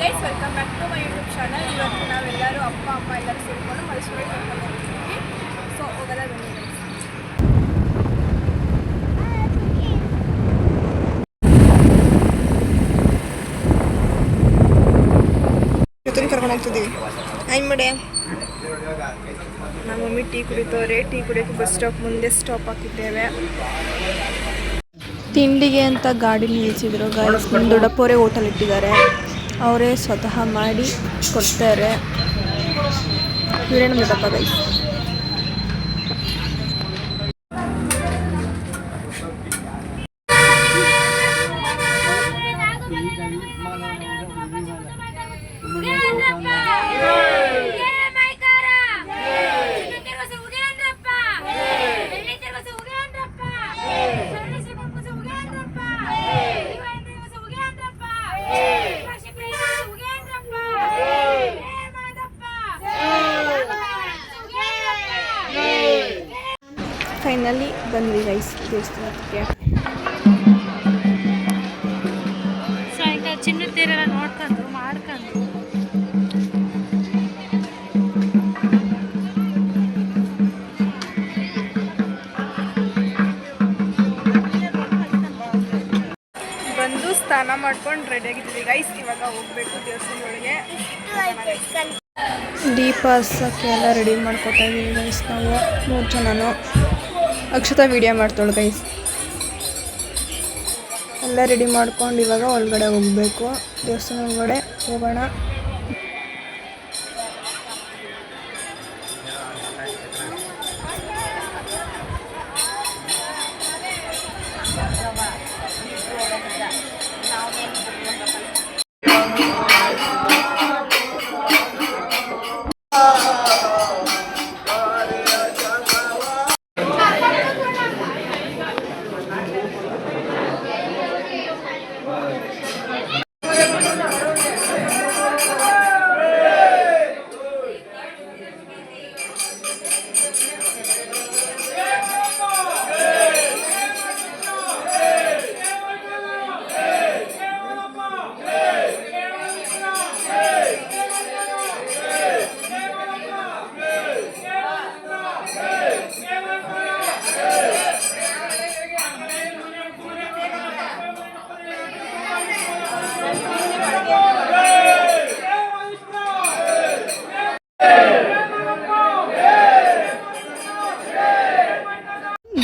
Guys welcome back to my YouTube channel ಇವತ್ತು ನಾವೆಲ್ಲರೂ ಅಪ್ಪ ಅಮ್ಮ ಎಲ್ಲರೂ ಸೇರಿಕೊಂಡು ಮೈಸೂರಿಗೆ ಕರ್ಕೊಂಡು ಹೋಗ್ತೀವಿ ಸೊ ಹೋಗೋದ ಬನ್ನಿ guys. ಜೊತೆ ಕರ್ಕೊಂಡು ಹೋಗ್ತಿದ್ದೀವಿ. ಆಯ್ ಮಡೆ. ನಮ್ಮ ಮಮ್ಮಿ ಟೀ ಕುಡಿತವ್ರೆ. ಟೀ ಕುಡಿಯೋಕೆ ಬಸ್ ಸ್ಟಾಪ್ ಮುಂದೆ ಸ್ಟಾಪ್ ಹಾಕಿದ್ದೇವೆ. ತಿಂಡಿಗೆ ಅಂತ ಗಾಡಿ ನಿಲ್ಲಿಸಿದ್ರು. ಗಾಯಸ್ ನಮ್ಮ ದೊಡ್ಡಪ್ಪವರೇ ಹೋಟೆಲ್ ಇಟ್ಟಿದ್ದಾರೆ. ಅವರೇ ಸ್ವತಃ ಮಾಡಿ ಕೊಡ್ತಾರೆ. ಇವರೇನು ಬಿಡಪ್ಪ ಗೈಸ್ ಫೈನಲಿ ಬಂದ್ವಿ ಗೈಸ್ ದೇವಸ್ಥಾನಕ್ಕೆ ಸಾಯಂಕಾಲ ಚಿನ್ನ ತೇರೆಲ್ಲ ನೋಡ್ಕೊಂಡು ಮಾಡ್ಕೊಂಡು. ಬಂದು ಸ್ನಾನ ಮಾಡ್ಕೊಂಡು ರೆಡಿ ಆಗಿದ್ದೀವಿ. ಗೈಸ್ ಇವಾಗ ಹೋಗ್ಬೇಕು ದೇವಸ್ಥಾನದೊಳಗೆ. ದೀಪ ಹಸಕ್ಕೆ ಎಲ್ಲ ರೆಡಿ ಮಾಡ್ಕೊತಾ ಇದ್ದೀವಿ ಗೈಸ್ ನಾವು ಮೂರು ಜನನು. ಅಕ್ಷತಾ ವಿಡಿಯೋ ಮಾಡ್ತಾಳು ಗೈಸ್ ಎಲ್ಲ ರೆಡಿ ಮಾಡ್ಕೊಂಡು ಇವಾಗ ಒಳಗಡೆ ಹೋಗಬೇಕು. ದೇವಸ್ಥಾನ ಒಳಗಡೆ ಹೋಗೋಣ.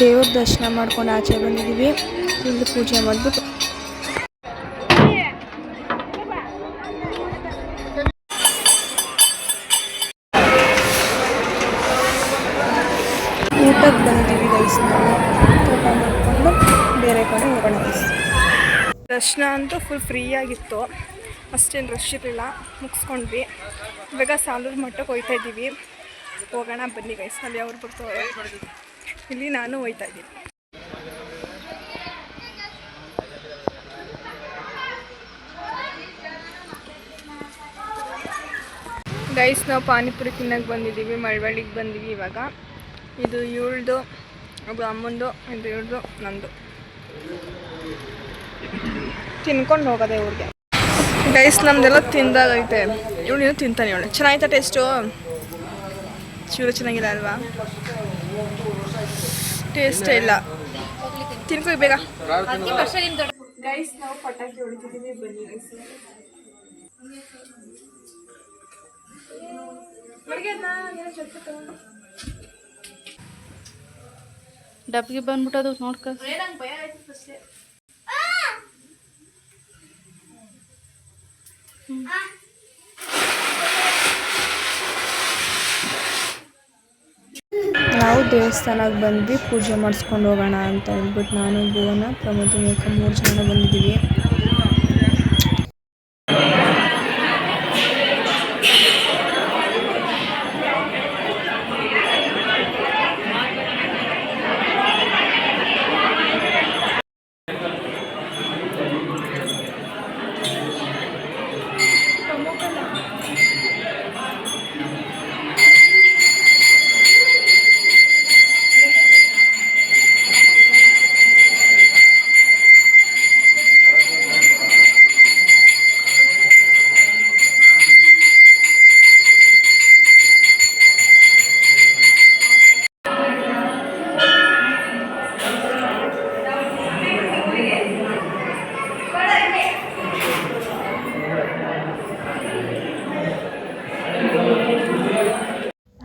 ದೇವ್ರ ದರ್ಶನ ಮಾಡ್ಕೊಂಡು ಆಚೆ ಬಂದಿದ್ದೀವಿ. ಇಲ್ಲಿ ಪೂಜೆ ಮಾಡಿಬಿಟ್ಟು. ಊಟಕ್ಕೆ ಬಂದಿದ್ದೀವಿ ಗೈಸ್ ಊಟ ಮಾಡಿಕೊಂಡು ಬೇರೆ ಕಡೆ ಹೋಗೋಣ ದರ್ಶನ ಅಂತೂ ಫುಲ್ ಫ್ರೀಯಾಗಿತ್ತು ಅಷ್ಟೇನು ರಶ್ ಇರಲಿಲ್ಲ. ಮುಗಿಸ್ಕೊಂಡ್ವಿ. ಇವಾಗ ಸಾಲೂರು ಮಟ್ಟಕ್ಕೆ ಹೋಗ್ತಾ ಇದ್ದೀವಿ. ಹೋಗೋಣ ಬನ್ನಿ ಗೈಸ್ ಅಲ್ಲಿ ಅವ್ರು ಬರ್ತಾರೆ. ಇಲ್ಲಿ ನಾನು ಹೋಯ್ತಾ ಇದ್ದೀನಿ. ಗೈಸ್ ನಾವು ಪಾನಿಪುರಿ ತಿನ್ನಕ್ಕೆ ಬಂದಿದ್ದೀವಿ, ಮಳವಳ್ಳಿಗೆ ಬಂದೀವಿ ಇವಾಗ. ಇದು ಇವಳ್ದು ಅದು ಅಮ್ಮಂದು, ಇದು ಇವಳ್ದು ನಂದು. ತಿನ್ಕೊಂಡು ಹೋಗೋದೆ ಇವ್ರಿಗೆ. ಗೈಸ್ ನಮ್ದೆಲ್ಲ ತಿಂದಾಗೈತೆ ಇವಳು ತಿಂತಾನೆ ಇವಳು. ಚೆನ್ನಾಯ್ತಾ ಟೇಸ್ಟು ಚೂರು ಚೆನ್ನಾಗಿಲ್ಲ ಅಲ್ವಾ? ಟೇಸ್ಟೇ ಇಲ್ಲ. ತಿನ್ಕೋ ಬೇಗ. ಗೈಸ್ ನಾವು ಪಟಾಕಿ ಹೊಡಿತಿದ್ದೀವಿ ಬನ್ನಿ ಗೈಸ್ ಡಬ್ಬಿಗೆ ಬಂದ್ಬಿಟ್ಟದು ನೋಡ್ಕ. ನಾವು ದೇವಸ್ಥಾನಕ್ಕೆ ಬಂದ್ವಿ ಪೂಜೆ ಮಾಡಿಸ್ಕೊಂಡು ಹೋಗೋಣ ಅಂತ ಹೇಳ್ಬಿಟ್ಟು ನಾನು ಭುವನ ಪ್ರಮೋದಿ ಮೂರು ಜನ ಬಂದಿದ್ದೀವಿ.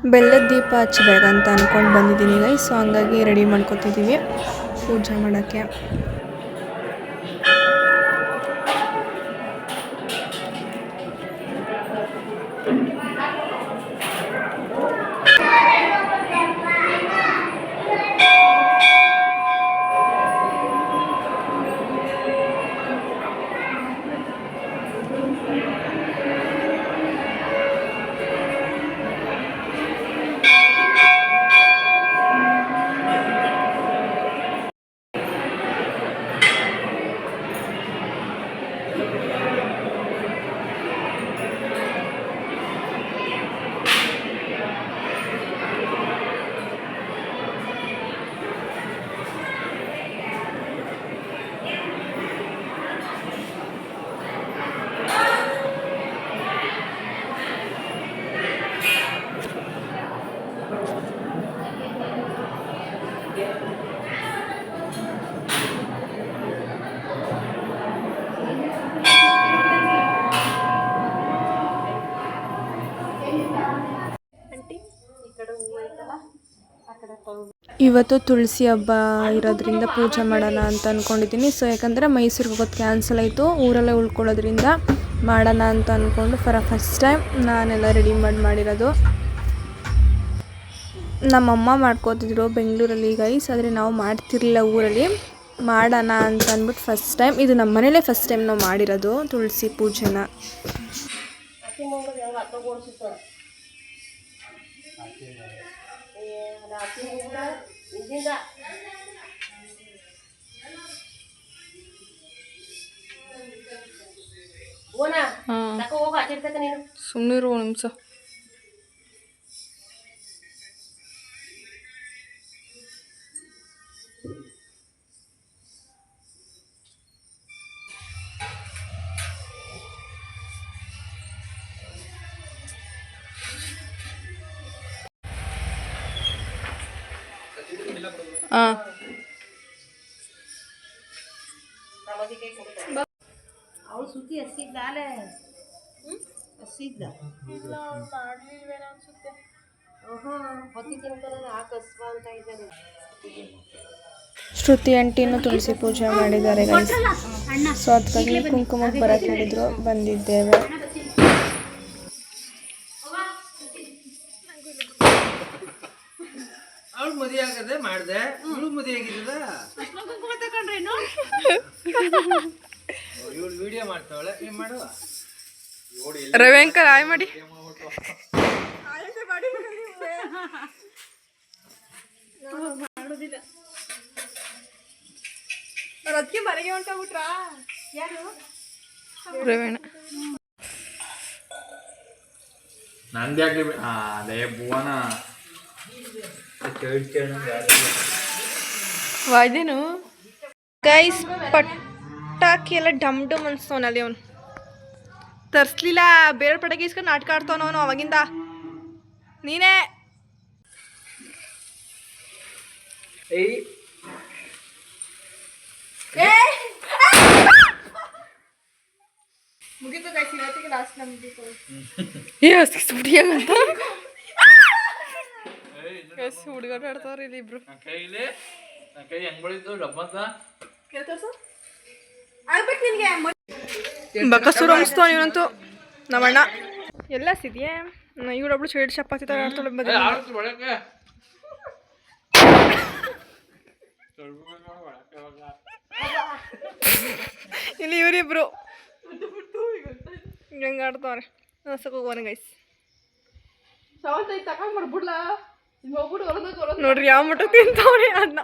ಬೆಲ್ಲದ ದೀಪ ಹಚ್ಚಬೇಕಂತ ಅಂದ್ಕೊಂಡು ಬಂದಿದ್ದೀನಿ ಗೈ ಸೊ ಹಂಗಾಗಿ ರೆಡಿ ಮಾಡ್ಕೊತಿದ್ದೀವಿ ಪೂಜೆ ಮಾಡೋಕ್ಕೆ. ಇವತ್ತು ತುಳಸಿ ಹಬ್ಬ ಇರೋದ್ರಿಂದ ಪೂಜೆ ಮಾಡೋಣ ಅಂತ ಅಂದ್ಕೊಂಡಿದ್ದೀನಿ ಸೊ ಯಾಕಂದರೆ ಮೈಸೂರಿಗೆ ಹೋಗೋದು ಕ್ಯಾನ್ಸಲ್ ಆಯಿತು. ಊರಲ್ಲೇ ಉಳ್ಕೊಳ್ಳೋದ್ರಿಂದ ಮಾಡೋಣ ಅಂತ ಅಂದ್ಕೊಂಡು ಫಾರ್ ಫಸ್ಟ್ ಟೈಮ್ ನಾನೆಲ್ಲ ರೆಡಿ ಮಾಡಿ ಮಾಡಿರೋದು. ನಮ್ಮಮ್ಮ ಮಾಡ್ಕೋತಿದ್ರು ಬೆಂಗಳೂರಲ್ಲಿ ಗೈಸ್ ಆದರೆ ನಾವು ಮಾಡ್ತಿರ್ಲಿಲ್ಲ ಊರಲ್ಲಿ. ಮಾಡೋಣ ಅಂತ ಅಂದ್ಬಿಟ್ಟು ಫಸ್ಟ್ ಟೈಮ್ ಇದು ನಮ್ಮ ಮನೇಲೇ ಫಸ್ಟ್ ಟೈಮ್ ನಾವು ಮಾಡಿರೋದು ತುಳಸಿ ಪೂಜೆನ. ಸುಮ್ಮನಿರು ನಿಮಿಷ. ಇದ್ದಾರೆ. ಶ್ರುತಿ ಆಂಟಿನೂ ತುಳಸಿ ಪೂಜೆ ಮಾಡಿದ್ದಾರೆ ಸೊ ಅದಕ್ಕಾಗಿ ಕುಂಕುಮಕ್ಕೆ ಬರಕ್ಕೆ ಹೇಳಿದ್ರು ಬಂದಿದ್ದೇವೆ. ಇವಳು ಮದುವೆ ಆಗಿದ್ದದ ಇವಳು ವಿಡಿಯೋ ಮಾಡ್ತಾವಳೆ. ಏನ್ ಮಾಡುವ ರವಿಂಕರ್ ಆಯ್ ಮಾಡಿ. ಅದಕ್ಕೆ ಮನೆಗೆ ಹೊಂಟೋಗ್ಬಿಟ್ರಾ ಯಾರು ರವೀಣ ನಂದ್ಯಾಕೆ ಅದೇ ಭುವನ. ವಾಯ್ದೇನು ಗೈಸ್ ಪಟಾಕಿ ಎಲ್ಲ ಡಮ್ ಡಮ್ ಅನ್ಸ್ತವನಲ್ಲಿ ಅವನು. ತರ್ಸ್ಲಿಲ್ಲ ಬೇರೆ ಪಟಾಕಿ ಇಸ್ಕೊಂಡು ನಾಟಕ ಆಡ್ತಾವನ ಅವನು ಅವಾಗಿಂದ. ನೀನೇ! ಮುಗಿತು ಗೈಸ್ ಇವತ್ತಿಗೆ ಲಾಸ್ಟ್ ನಮ್ಗೆ ಎಸ್ ಹುಡುಗರು ಆಡ್ತಾವ್ರಿ ಇಲ್ಲಿ ಇಬ್ರು ನನ್ನ ಕೈ ಹೆಂಗ್ ಬಳಿತು ಡಬ್ಬಂತ ಬಕಸೂರು ಅನಿಸ್ತಾವ ಇವನಂತೂ ನಮ್ಮಣ್ಣ ಎಲ್ಲ ಸಿದ್ಯಾ ಶೇಡ್ ಚಪಾತಿ ತರ ಆಡ್ತಾಳೆ ಬದ ಇಲ್ಲಿ ಇವರಿಬ್ರು ಹೆಂಗೆ ಆಡ್ತಾವ್ರೆ ಸಕ್ಕ ಹೋಗೋಣ ಗೈಸ್ ನೋಡ್ರಿ ಯಾವ ಮಟ್ಟ ತಿಂತಾವ್ರಿ ಅನ್ನ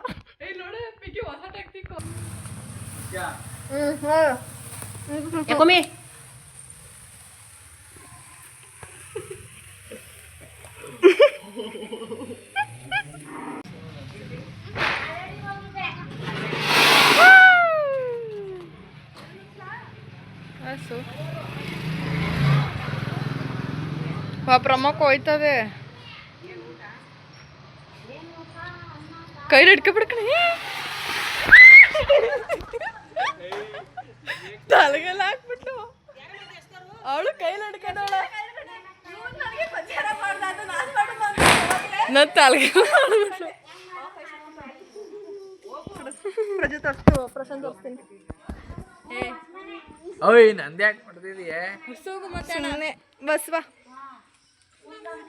ಯಾಕೊಮ್ಮೆ? ಪ್ರಮೋಕ್ ಹೋಯ್ತದೆ. ಕೈಲಿ ಹಿಡ್ಕೊಬಿಡ್ಕಣಿ. ತಲೆಗೆಲ್ಲ ಹಾಕ್ಬಿಟ್ಟು ಅವಳು ಕೈಲಿ ಹಿಡ್ಕೊಂಡವಳ ನನ್ನ ತಲೆಗೆ ಪ್ರಜೆ ತೋರಿಸ್ತು ಪ್ರಶಾಂತ್ ತೋರಿಸ್ತೀನಿ ಓಯ್ ನಂದು ಯಾಕೆ ಮಾಡ್ತಿದೀಯೇ ಸುಮ್ಮನೆ ಬಸ್ ಬಾ.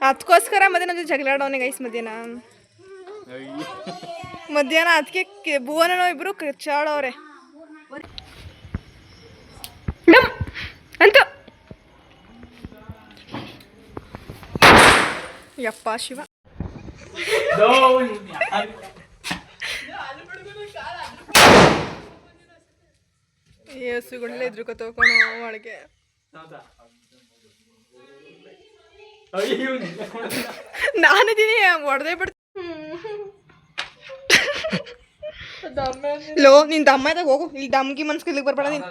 ಅದಕ್ಕೋಸ್ಕರ ಮತ್ತೆ ಜಗಳ ಜಗಳಾಡೋನೆ ಗೈಸ್ ಮಧ್ಯಾಹ್ನ. ಮಧ್ಯಾಹ್ನ ಅದಕ್ಕೆ ಭುವನನೋ ಇಬ್ರು ಕಿರ್ಚಾಡೋರೆ ಡಮ್ ಅಂತ. ಯಪ್ಪ ಶಿವ. ಏಸುಗಳನ್ನ ಎದುರುಕ ತಗೊಂಡು ಒಳಗೆ ನಾನಿದ್ದೀನಿ ಹೊಡೆದೇ ಬಿಡ್ತೀನಿ. ಲೋ ನಿನ್ ದಮ್ಮ ಹೋಗು. ಇಲ್ಲಿ ದಮ್ಗಿ ಮನ್ಸ್ಗೆ ಇಲ್ಲಿಗೆ ಬರ್ಬೇಡ ನೀನು.